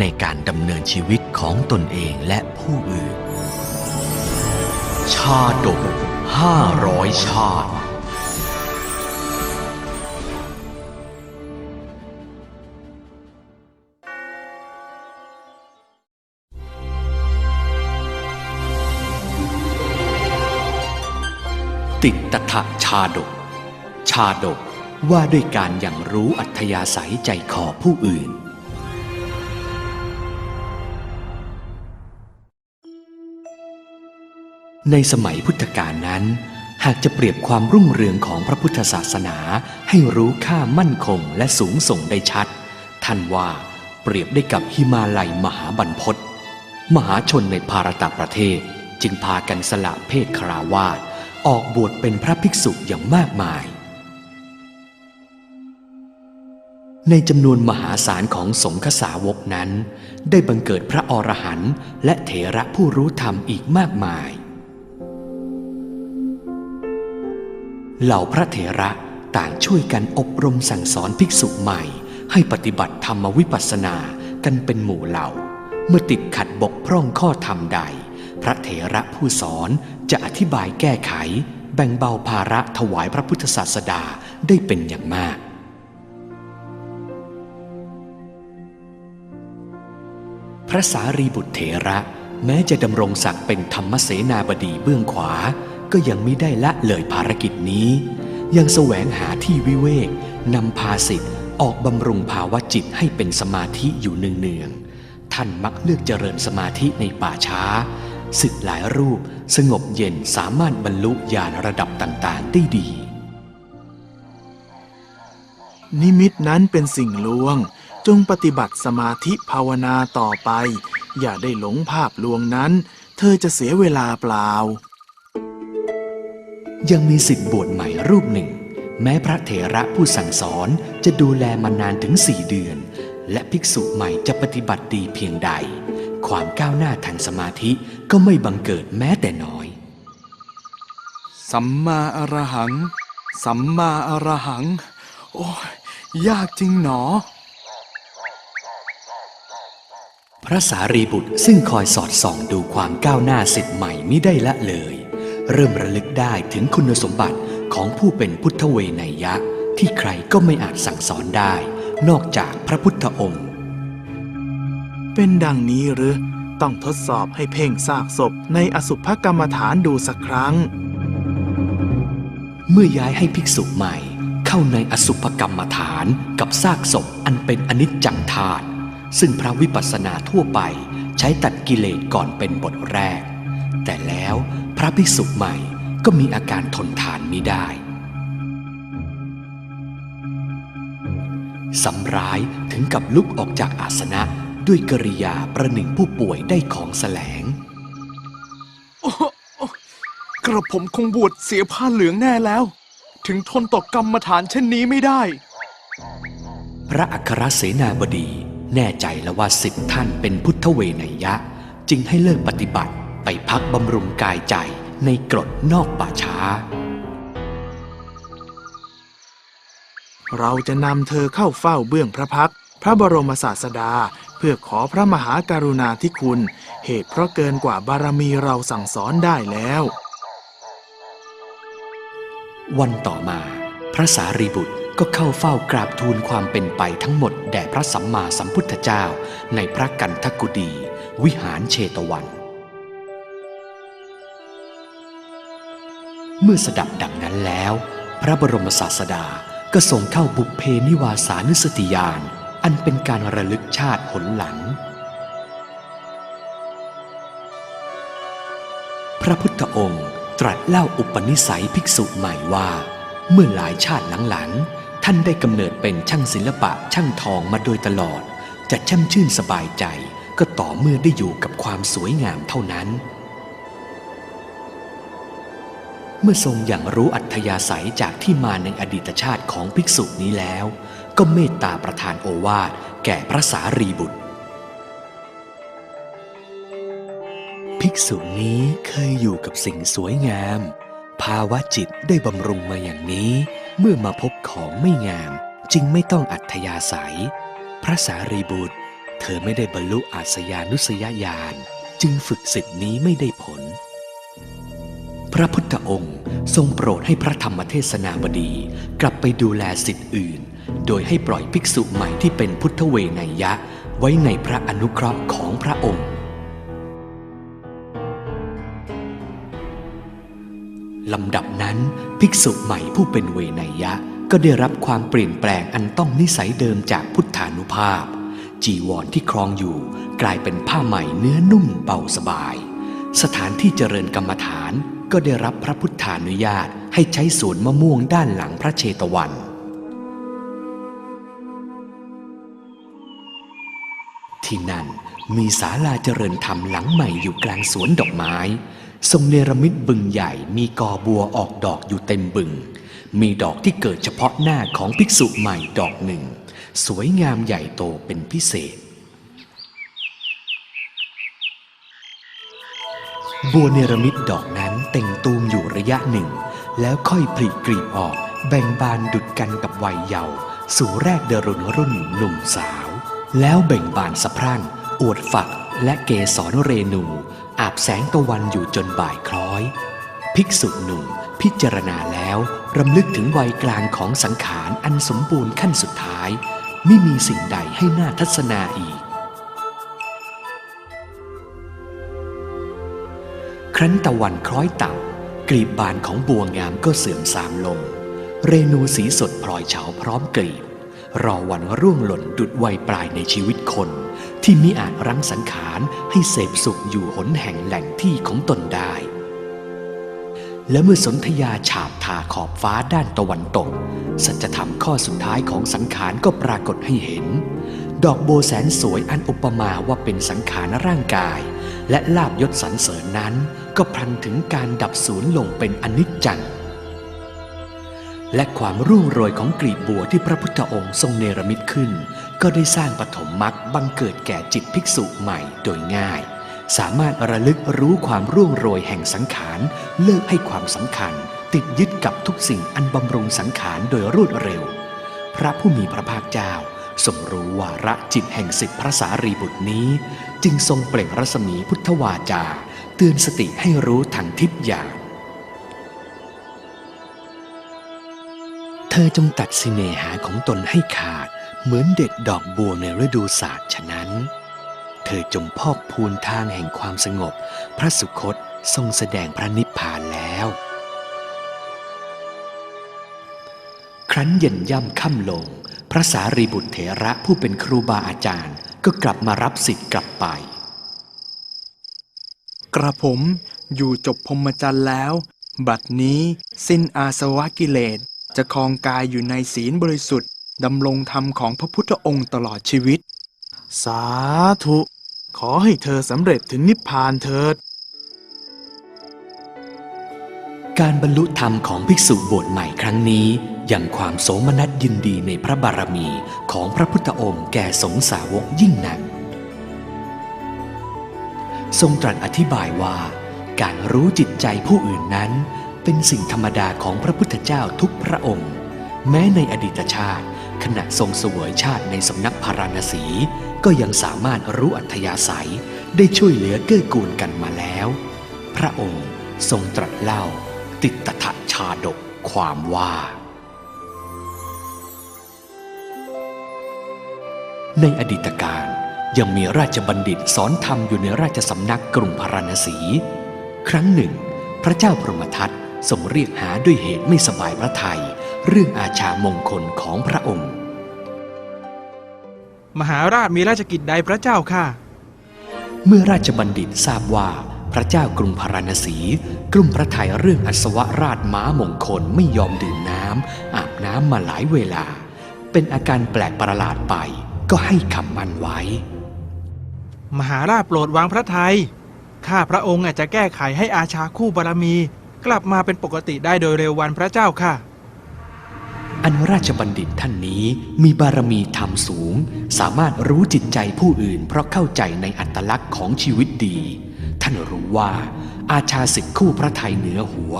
ในการดำเนินชีวิตของตนเองและผู้อื่น ชาดกห้าร้อยชาติ ติดตถะชาดก ชาดกว่าด้วยการอย่างรู้อัธยาศัยใจคอผู้อื่น ในสมัยพุทธกาลนั้น หากจะเปรียบความรุ่งเรืองของพระพุทธศาสนาให้รู้ค่ามั่นคงและสูงส่งได้ชัด ท่านว่าเปรียบได้กับหิมาลัยมหาบรรพตมหาชนในภารตประเทศจึงพากันสละเพศคราวาสออกบวชเป็นพระภิกษุอย่างมากมาย ในจำนวนมหาศาลของสงฆ์สาวกนั้น ได้บังเกิดพระอรหันต์และเถระผู้รู้ธรรมอีกมากมาย เหล่าพระเถระต่างช่วยกันอบรมสั่งสอนภิกษุใหม่ ให้ปฏิบัติธรรมวิปัสสนากันเป็นหมู่เหล่า เมื่อติดขัดบกพร่องข้อธรรมใด พระเถระผู้สอนจะอธิบายแก้ไข แบ่งเบาภาระถวายพระพุทธศาสดาได้เป็นอย่างมากพระสารีบุตรเถระ แม้จะดำรงศักดิ์เป็นธรรมเสนาบดีเบื้องขวา ก็ยังไม่ได้ละเลยภารกิจนี้ ยังแสวงหาที่วิเวกนำพาสิทธิ์ออกบำรุงภาวะจิตให้เป็นสมาธิอยู่เนืองๆท่านมักเลือกเจริญสมาธิในป่าช้าสึกหลายรูปสงบเย็นสามารถบรรลุญาณระดับต่างๆได้ดี นิมิตนั้นเป็นสิ่งลวง จงปฏิบัติสมาธิภาวนาต่อไป อย่าได้หลงภาพลวงนั้น เธอจะเสียเวลาเปล่า ยังมีสิทธิ์บวชใหม่รูปหนึ่ง แม้พระเถระผู้สั่งสอนจะดูแลมานานถึงสี่เดือน และภิกษุใหม่จะปฏิบัติดีเพียงใด ความก้าวหน้าทางสมาธิก็ไม่บังเกิดแม้แต่น้อย สัมมาอรหัง สัมมาอรหัง โอ้ยยากจริงหนอ พระสารีบุตรซึ่งคอยสอดส่องดูความก้าวหน้าสิทธิ์ใหม่มิได้ละเลย เริ่มระลึกได้ถึงคุณสมบัติของผู้เป็นพุทธเวไนยะ ที่ใครก็ไม่อาจสั่งสอนได้ นอกจากพระพุทธองค์ เป็นดังนี้หรือต้องทดสอบให้เพ่งซากศพในอสุภกรรมฐานดูสักครั้ง เมื่อย้ายให้ภิกษุใหม่ เข้าในอสุภกรรมฐานกับซากศพอันเป็นอนิจจังธาตุซึ่งพระวิปัสสนาทั่วไปใช้ตัดกิเลสก่อนเป็นบทแรก แต่แล้ว ระภิกษุใหม่ก็มีอาการทนทานมิได้สำร้ายถึงกับลุกออกจากอาสนะด้วยกริยาประหนึ่งผู้ป่วยได้ของแสลง กระผมคงบวชเสียผ้าเหลืองแน่แล้ว ถึงทนต่อกรรมฐานเช่นนี้ไม่ได้ พระอัครเสนาบดีแน่ใจแล้วว่าสิทธิท่านเป็นพุทธเวไนยะ จึงให้เลิกปฏิบัติ ไปพักบำรุงกายใจในกรดนอกป่าช้า เราจะนำเธอเข้าเฝ้าเบื้องพระพักพระบรมศาสดา เพื่อขอพระมหาการุณาธิคุณ เหตุเพราะเกินกว่าบารมีเราสั่งสอนได้แล้ว วันต่อมา พระสารีบุตรก็เข้าเฝ้ากราบทูลความเป็นไปทั้งหมดแด่พระสัมมาสัมพุทธเจ้าในพระกันทกุดี วิหารเชตวัน เมื่อสดับดังนั้นแล้ว พระบรมศาสดาก็ทรงเข้าบุพเพนิวาสานุสติญาณอันเป็นการระลึกชาติหนหลัง พระพุทธองค์ตรัสเล่าอุปนิสัยภิกษุใหม่ว่า เมื่อหลายชาติหลังๆ ท่านได้กำเนิดเป็นช่างศิลปะช่างทองมาโดยตลอด จะช่ำชื่นสบายใจก็ต่อเมื่อได้อยู่กับความสวยงามเท่านั้น เมื่อทรงอย่างรู้อัธยาศัยจากที่มาในอดีตชาติของภิกษุนี้แล้ว ก็เมตตาประทานโอวาทแก่พระสารีบุตร ภิกษุนี้เคยอยู่กับสิ่งสวยงาม ภาวะจิตได้บำรุงมาอย่างนี้ เมื่อมาพบของไม่งาม จึงไม่ต้องอัธยาศัย พระสารีบุตร เธอไม่ได้บรรลุอาสยานุสยญาณจึงฝึกสิทธินี้ไม่ได้ผล พระพุทธองค์ทรงโปรดให้พระธรรมเทศนาบดีกลับไปดูแลสิทธิ์อื่น โดยให้ปล่อยภิกษุใหม่ที่เป็นพุทธเวไนยะ ไว้ในพระอนุเคราะห์ของพระองค์ ลำดับนั้นภิกษุใหม่ผู้เป็นเวไนยะ ก็ได้รับความเปลี่ยนแปลงอันต้องนิสัยเดิมจากพุทธานุภาพ จีวรที่ครองอยู่กลายเป็นผ้าใหม่เนื้อนุ่มเบาสบาย สถานที่เจริญกรรมฐาน ก็ได้รับพระพุทธานุญาตให้ใช้สวนมะม่วงด้านหลังพระเชตวัน ที่นั่นมีศาลาเจริญธรรมหลังใหม่อยู่กลางสวนดอกไม้ ทรงเนรมิตบึงใหญ่มีกอบัวออกดอกอยู่เต็มบึง มีดอกที่เกิดเฉพาะหน้าของภิกษุใหม่ดอกหนึ่ง สวยงามใหญ่โตเป็นพิเศษ บัวเนรมิตดอกนั้นเต่งตูมอยู่ระยะหนึ่ง แล้วค่อยผลิกลีบออก แบ่งบานดุดกันกับวัยเยาว์สู่แรกเดรุนรุ่นหนุ่มสาว แล้วเบ่งบานสะพรั่ง อวดฝักและเกสรเรนู อาบแสงตะวันอยู่จนบ่ายคล้อย ภิกษุหนุ่มพิจารณาแล้วรำลึกถึงวัยกลางของสังขารอันสมบูรณ์ขั้นสุดท้าย ไม่มีสิ่งใดให้น่าทัศนาอีก ครั้นตะวันคล้อยต่ำกลีบบานของบัวงามก็เสื่อมทรามลง เรนูสีสดพลอยเฉาพร้อมกลีบ รอวันร่วงหล่นดุดวัยปลายในชีวิตคน ที่มิอาจรั้งสังขารให้เสพสุขอยู่หนแห่งแหล่งที่ของตนได้ และเมื่อสนธยาฉาบทาขอบฟ้าด้านตะวันตก สัจธรรมข้อสุดท้ายของสังขารก็ปรากฏให้เห็น ดอกโบแสนสวยอันอุปมาว่าเป็นสังขารร่างกาย และลาบยศสรรเสริญนั้นก็พลันถึงการดับสูญลงเป็นอนิจจัง และความรุ่งโรยของกลีบบัวที่พระพุทธองค์ทรงเนรมิตขึ้น ก็ได้สร้างปฐมมรรคบังเกิดแก่จิตภิกษุใหม่โดยง่าย สามารถระลึกรู้ความร่วงโรยแห่งสังขารเลิกให้ความสำคัญ ติดยึดกับทุกสิ่งอันบำรุงสังขารโดยรวดเร็ว พระผู้มีพระภาคเจ้า ทรงรู้วาระจิตแห่งสิทธิพระสารีบุตรนี้ จึงทรงเปล่งรัศมีพุทธวาจา เตือนสติให้รู้ทันทิพย์อย่างเธอจงตัดสิเนหาของตนให้ขาด เหมือนเด็ดดอกบัวในฤดูศาสตร์ฉะนั้น เธอจงพอกพูนทางแห่งความสงบ พระสุคตทรงแสดงพระนิพพานแล้ว ครั้นเย็นย่ำค่ำลง ระสารีบุตรเถระผู้เป็นครูบาอาจารย์ก็กลับมารับสิทธิ์กลับไป กระผมอยู่จบพรหมจรรย์แล้ว บัดนี้สิ้นอาสวะกิเลสจะคลองกายอยู่ในศีลบริสุทธิ์ดำรงธรรมของพระพุทธองค์ตลอดชีวิต สาธุ ขอให้เธอสำเร็จถึงนิพพานเถิด การบรรลุธรรมของภิกษุบวชใหม่ครั้งนี้ยังความโสมนัสยินดีในพระบารมีของพระพุทธองค์แก่สงสาวกยิ่งนัก ทรงตรัสอธิบายว่า การรู้จิตใจผู้อื่นนั้น เป็นสิ่งธรรมดาของพระพุทธเจ้าทุกพระองค์ แม้ในอดีตชาติ ขณะทรงเสวยชาติในสำนักพาราณสี ก็ยังสามารถรู้อัธยาศัยได้ช่วยเหลือเกื้อกูลกันมาแล้ว พระองค์ทรงตรัสเล่า ติตถชาดกความว่า ในอดีตการยังมีราชบัณฑิตสอนธรรมอยู่ในราชสำนักกรุงพาราณสี ครั้งหนึ่ง พระเจ้าพรหมทัตทรงเรียกหาด้วยเหตุไม่สบายพระทัยเรื่องอาชามงคลของพระองค์ มหาราชมีราชกิจใดพระเจ้าค่ะ เมื่อราชบัณฑิตทราบว่า พระเจ้ากรุงพาราณสี กลุ่มพระทัยเรื่องอัศวราชม้ามงคลไม่ยอมดื่มน้ำอาบน้ำมาหลายเวลา เป็นอาการแปลกประหลาดไป ก็ให้คำมั่นไว้ มหาราชโปรดวางพระทัยข้าพระองค์อาจจะแก้ไขให้อาชาคู่บารมี กลับมาเป็นปกติได้โดยเร็ววันพระเจ้าค่ะ อันราชบัณฑิตท่านนี้มีบารมีธรรมสูง สามารถรู้จิตใจผู้อื่น เพราะเข้าใจในอัตลักษณ์ของชีวิตดี ท่านรู้ว่า อาชาสิทธิคู่พระไทยเหนือหัว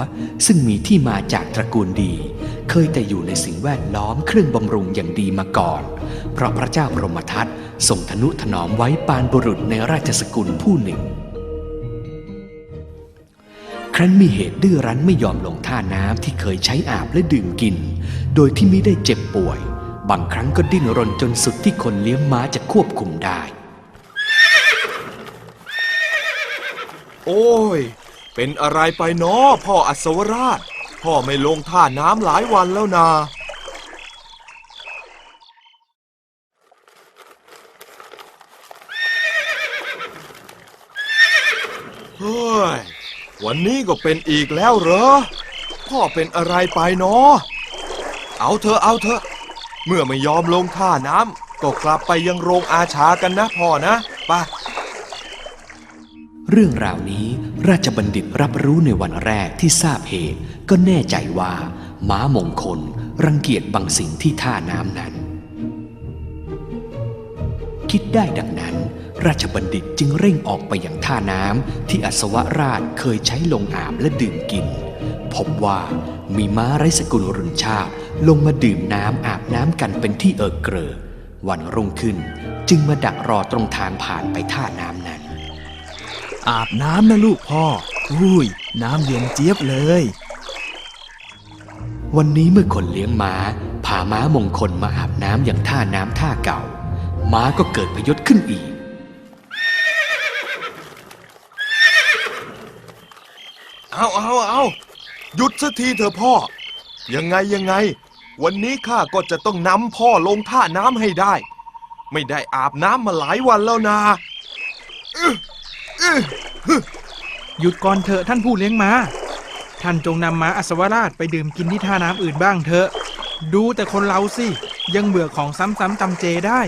ซึ่งมีที่มาจากตระกูลดี เคยแต่อยู่ในสิ่งแวดล้อมเครื่องบำรุงอย่างดีมาก่อน เพราะพระเจ้าบรมทัตทรงทนุถนอมไว้ปานบุรุษในราชสกุลผู้หนึ่ง ครั้นมีเหตุดื้อรั้นไม่ยอมลงท่าน้ำที่เคยใช้อาบและดื่มกิน โดยที่ไม่ได้เจ็บป่วย บางครั้งก็ดิ้นรนจนสุดที่คนเลี้ยงม้าจะควบคุมได้ โอ้ย เป็นอะไรไปเนาะพ่ออัศวราช พ่อไม่ลงท่าน้ำหลายวันแล้วนาเฮ้ย วันนี้ก็เป็นอีกแล้วเหรอ พ่อเป็นอะไรไปเนาะเอาเถอะเอาเถอะเมื่อไม่ยอมลงท่าน้ำก็กลับไปยังโรงอาชากันนะพ่อนะ ไป เรื่องราวนี้ราชบัณฑิตรับรู้ในวันแรกที่ทราบเหตุ ก็แน่ใจว่า ม้ามงคล รังเกียจบางสิ่งที่ท่าน้ำนั้น คิดได้ดังนั้น ราชบัณฑิตจึงเร่งออกไปอย่างท่าน้ำที่อัศวราชเคยใช้ลงอาบและดื่มกิน พบว่ามีม้าไร้สกุลรุนชาติลงมาดื่มน้ำอาบน้ำกันเป็นที่เอิกเกรอวันรุ่งขึ้นจึงมาดักรอตรงทางผ่านไปท่าน้ำ อาบน้ำนะลูกพ่อ อุ้ย น้ำเย็นเจี๊ยบเลย วันนี้เมื่อคนเลี้ยงม้าพาม้ามงคลมาอาบน้ำอย่างท่าน้ำท่าเก่า ม้าก็เกิดพยศขึ้นอีก เอาเอาเอาหยุดสักทีเถอะพ่อ ยังไงยังไง วันนี้ข้าก็จะต้องนำพ่อลงท่าน้ำให้ได้ ไม่ได้อาบน้ำมาหลายวันแล้วนะอื้ออื้อ หยุดก่อนเถอะท่านผู้เลี้ยงม้า ท่านจงนำม้าอัศวราชไปดื่มกินที่ท่าน้ำอื่นบ้างเถอะ ดูแต่คนเราสิ ยังเบื่อของซ้ำๆจำเจได้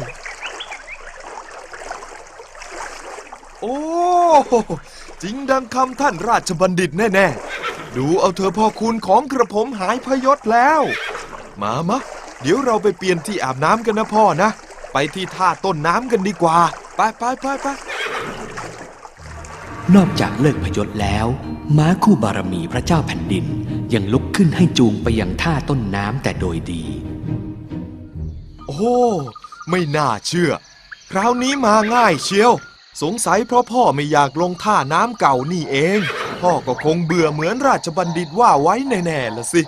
โอ้ จริงดังคำท่านราชบัณฑิตแน่ๆ ดูเอาเธอะพ่อคุณของกระผมหายพยศแล้ว มามะ เดี๋ยวเราไปเปลี่ยนที่อาบน้ำกันนะพ่อนะ ไปที่ท่าต้นน้ำกันดีกว่า ไปไปไปไป นอกจากเลิกพยศแล้ว ม้าคู่บารมีพระเจ้าแผ่นดินยังลุกขึ้นให้จูงไปยังท่าต้นน้ำแต่โดยดี โอ้ ไม่น่าเชื่อ คราวนี้มาง่ายเชียว สงสัยเพราะพ่อไม่อยากลงท่าน้ำเก่านี่เอง พ่อก็คงเบื่อเหมือนราชบัณฑิตว่าไว้แน่ๆละสิ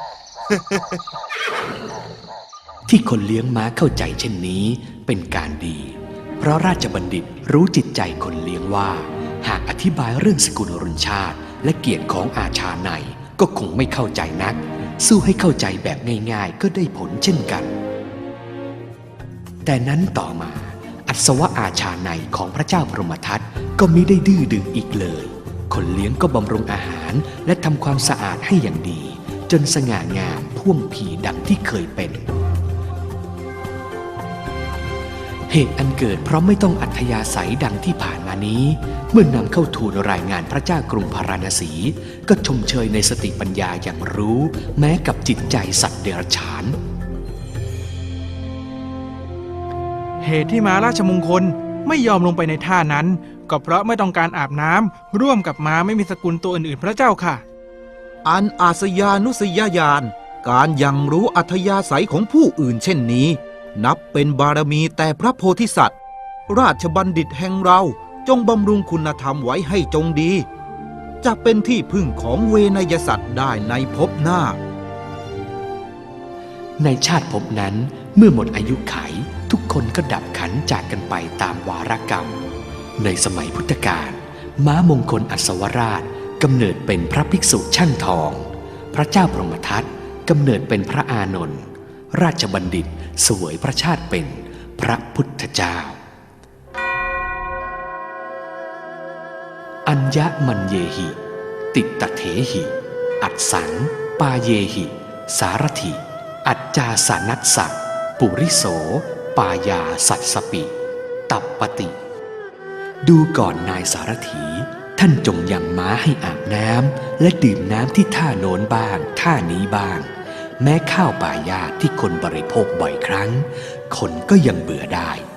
ที่คนเลี้ยงม้าเข้าใจเช่นนี้เป็นการดี เพราะราชบัณฑิตรู้จิตใจคนเลี้ยงว่า หากอธิบายเรื่องสกุลรุนชาติ และเกียรติของอาชาในก็คงไม่เข้าใจนัก สู้ให้เข้าใจแบบง่ายๆ ก็ได้ผลเช่นกัน แต่นั้นต่อมา อัศวะอาชาในของพระเจ้าพรหมทัตก็มิได้ดื้อดึงอีกเลย คนเลี้ยงก็บำรุงอาหารและทำความสะอาดให้อย่างดี จนสง่างามพ่วงผีดังที่เคยเป็น เหตุอันเกิดเพราะไม่ต้องอัธยาศัยดังที่ผ่านมานี้ เมื่อนำเข้าทูลรายงานพระเจ้ากรุงพาราณสี ก็ชมเชยในสติปัญญาอย่างรู้ แม้กับจิตใจสัตว์เดรัจฉาน เหตุที่ม้าราชมงคลไม่ยอมลงไปในท่านั้น ก็เพราะไม่ต้องการอาบน้ำร่วมกับม้าไม่มีสกุลตัวอื่นๆพระเจ้าค่ะ อันอาสยานุสยญาณการยังรู้อัธยาศัยของผู้อื่นเช่นนี้ นับเป็นบารมีแต่พระโพธิสัตว์ ราชบัณฑิตแห่งเราจงบำรุงคุณธรรมไว้ให้จงดี จะเป็นที่พึ่งของเวนยสัตว์ได้ในภพหน้า ในชาติภพนั้นเมื่อหมดอายุไขทุกคนก็ดับขันจากกันไปตามวารกรรม ในสมัยพุทธกาลม้ามงคลอัศวราชกำเนิดเป็นพระภิกษุช่างทอง พระเจ้าพรหมทัตกำเนิดเป็นพระอานนท์ราชบัณฑิต สวยพระชาติเป็นพระพุทธเจ้า อัญญมันเยหิ ติตเถหิ อัดสัง ปาเยหิ สารถิ อัจจาสานัสสะปุริโส ปายาสัตสปิ ตัปปติ ดูก่อนนายสารถี ท่านจงยังม้าให้อาบน้ำและดื่มน้ำที่ท่าโน้นบ้างท่านี้บ้าง แม้ข้าวป่ายาที่คนบริโภคบ่อยครั้ง คนก็ยังเบื่อได้「